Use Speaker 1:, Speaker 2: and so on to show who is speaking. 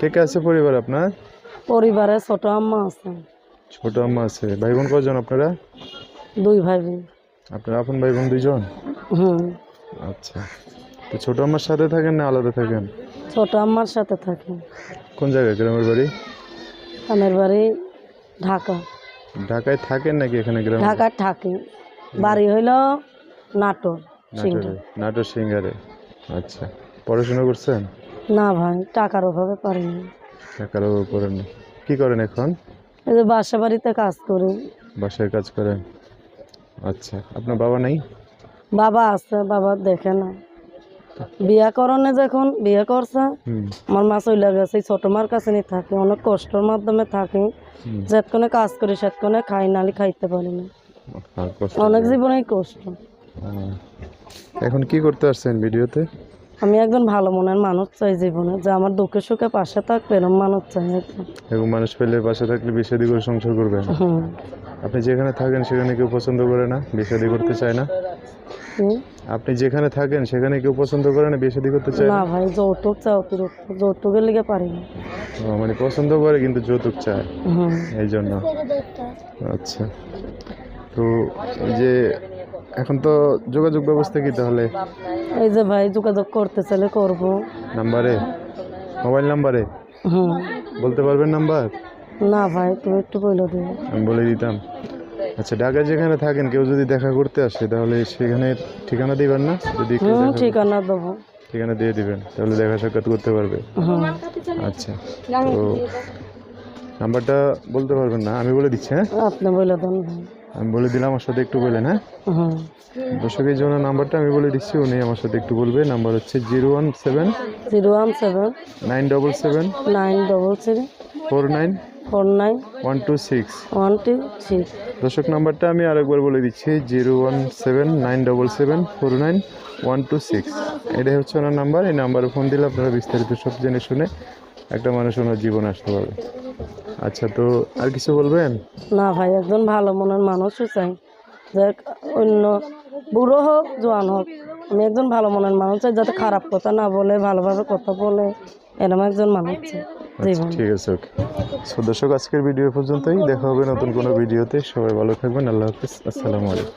Speaker 1: কে কে আছে পরিবার আপনার?
Speaker 2: পরিবারে ছোট আম্মা আছে।
Speaker 1: ছোট আম্মা আছে। ভাই বোন কজন আপনারা?
Speaker 2: দুই ভাই বোন
Speaker 1: আপনার আপন ভাই বোন দুইজন?
Speaker 2: হুম।
Speaker 1: আচ্ছা। তো ছোট আম্মার সাথে থাকেন না আলাদা থাকেন?
Speaker 2: ছোট আম্মার সাথে থাকি।
Speaker 1: কোন জায়গায়? গ্রামের বাড়ি?
Speaker 2: আমার বাড়ি ঢাকা।
Speaker 1: ঢাকায় থাকেন নাকি এখানে গ্রামে?
Speaker 2: ঢাকার থাকি। বাড়ি হইল নাটোর।
Speaker 1: নাটোরে। নাটোর সিঙ্গারে আচ্ছা। পড়াশোনা করছেন?
Speaker 2: না ভাই টাকার অভাবে পারিনি।
Speaker 1: টাকার অভাব করেন না কি করেন এখন?
Speaker 2: এই যে বাসা বাড়িতে কাজ করি।
Speaker 1: বাসায় কাজ করেন। আচ্ছা আপনার বাবা নেই?
Speaker 2: বাবা আছে বাবা দেখে না। বিয়া করনে যখন বিয়ে করছে আমার মা চলে গেছে ছোট মার কাছে নিয়ে থাকি অনেক কষ্টের মাধ্যমে থাকি। যেতক্ষণে কাজ করি সেতক্ষণে খাই নালি খাইতে পারি না। অনেক জীবনেই কষ্ট।
Speaker 1: এখন কি করতে আসছেন ভিডিওতে?
Speaker 2: আমি একজন ভালো মনের মানুষ চাই জীবনে যে আমার দুঃখে সুখে পাশে থাকবে এরকম মানুষ চাই একজন।
Speaker 1: এবং মানুষ পেলে পাশে থাকলে বিষাদি করে সংসার করবেন?
Speaker 2: হুম।
Speaker 1: আপনি যেখানে থাকেন সেখানে কেউ পছন্দ করে না বিষাদি করতে চায় না? আপনি যেখানে থাকেন সেখানে কেউ পছন্দ করে না বিষাদি করতে চায় না?
Speaker 2: ভাই যৌতুক চাই অতিরিক্ত। যৌতুকের লিগে পারি না।
Speaker 1: মানে পছন্দ করে কিন্তু যৌতুক চায়? এই জন্য আচ্ছা। তো যে এখন তো যোগাযোগ ব্যবস্থা কি তাহলে?
Speaker 2: এই যে ভাই যোগাযোগ করতে চাইলে করব।
Speaker 1: নাম্বারে? মোবাইল নাম্বারে?
Speaker 2: হুম।
Speaker 1: বলতে পারবেন নাম্বার?
Speaker 2: না ভাই তুমি একটু বলে দিও।
Speaker 1: আমি বলে দিতাম। আচ্ছা ঢাকায় যেখানে থাকেন কেউ যদি দেখা করতে আসে তাহলে সেখানে ঠিকানা দিবেন না? যদি
Speaker 2: হুম ঠিকানা দেবো।
Speaker 1: ঠিকানা দিয়ে দিবেন তাহলে দেখা সাক্ষাৎ করতে পারবে। আচ্ছা তো নাম্বারটা বলতে পারবেন না? আমি বলে দিচ্ছি হ্যাঁ?
Speaker 2: আপনি বলে দেন ভাই।
Speaker 1: আমি বলে দিলাম আমার সাথে একটু বলেন হ্যাঁ? দর্শকের জন্য নাম্বারটা আমি বলে দিচ্ছি উনি আমার সাথে একটু বলবে। নাম্বার হচ্ছে zero one seven
Speaker 2: zero one seven
Speaker 1: nine double seven
Speaker 2: nine double three
Speaker 1: four nine
Speaker 2: four nine
Speaker 1: one two six.
Speaker 2: One two six.
Speaker 1: দর্শক নাম্বারটা আমি আরেকবার বলে দিচ্ছি zero one seven nine double seven four nine one two six. এটাই হচ্ছে ওনার number এই নাম্বারে ফোন দিলে আপনারা বিস্তারিত সব জেনে শুনে একটা মানুষ ওনার জীবন আসতে পারবে। আচ্ছা তো আর কিছু বলবেন?
Speaker 2: না ভাই একজন ভালো মনের মানুষও চাই। যে অন্য বুড়ো হোক জোয়ান হোক আমি একজন ভালো মনের মানুষ চাই যাতে খারাপ কথা না বলে ভালোভাবে কথা বলে এরকম একজন মানুষ চাই।
Speaker 1: আচ্ছা ঠিক আছে ওকে। সো দর্শক আজকের ভিডিও পর্যন্তই। দেখা হবে নতুন কোনো ভিডিওতে। সবাই ভালো থাকবেন। আল্লাহ হাফিজ। আসসালামু আলাইকুম।